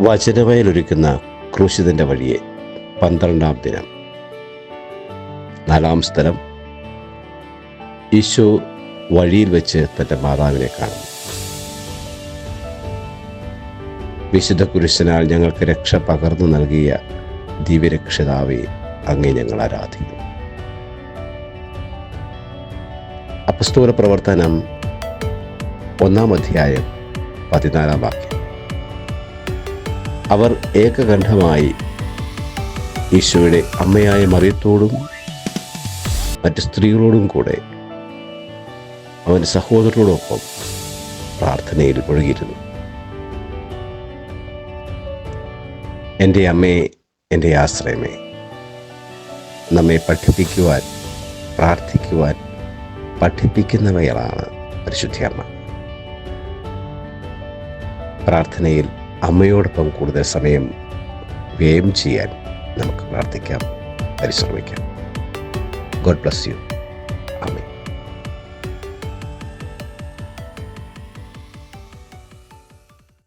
വചനവയലൊരുക്കുന്ന ക്രൂശിതന്റെ വഴിയെ പന്ത്രണ്ടാം ദിനം. നാലാം സ്ഥലം. ഈശോ വഴിയിൽ വെച്ച് തന്റെ മാതാവിനെ കാണുന്നു. വിശുദ്ധ കുരിശനാൽ ഞങ്ങൾക്ക് രക്ഷ പകർന്നു നൽകിയ ദിവ്യരക്ഷിതാവെ അങ്ങേ ഞങ്ങൾ ആരാധിക്കുന്നു. അപസ്തോല പ്രവർത്തനം ഒന്നാം അധ്യായം പതിനാലാം വാക്യം. അവർ ഏകകണ്ഠമായി ഈശോയുടെ അമ്മയായ മറിയത്തോടും മറ്റ് സ്ത്രീകളോടും കൂടെ അവന്റെ സഹോദരനോടൊപ്പം പ്രാർത്ഥനയിൽ ഒഴുകിയിരുന്നു എന്റെ അമ്മയെ എന്റെ ആശ്രയമേ നമ്മെ പഠിപ്പിക്കുവാൻ പ്രാർത്ഥിക്കുവാൻ പഠിപ്പിക്കുന്നവയാണ് പരിശുദ്ധ അമ്മ പ്രാർത്ഥനയിൽ അമ്മയോടൊപ്പം കൂടുതൽ സമയം വ്യയം ചെയ്യാൻ നമുക്ക് പ്രാർത്ഥിക്കാം പരിശ്രമിക്കാം. God bless you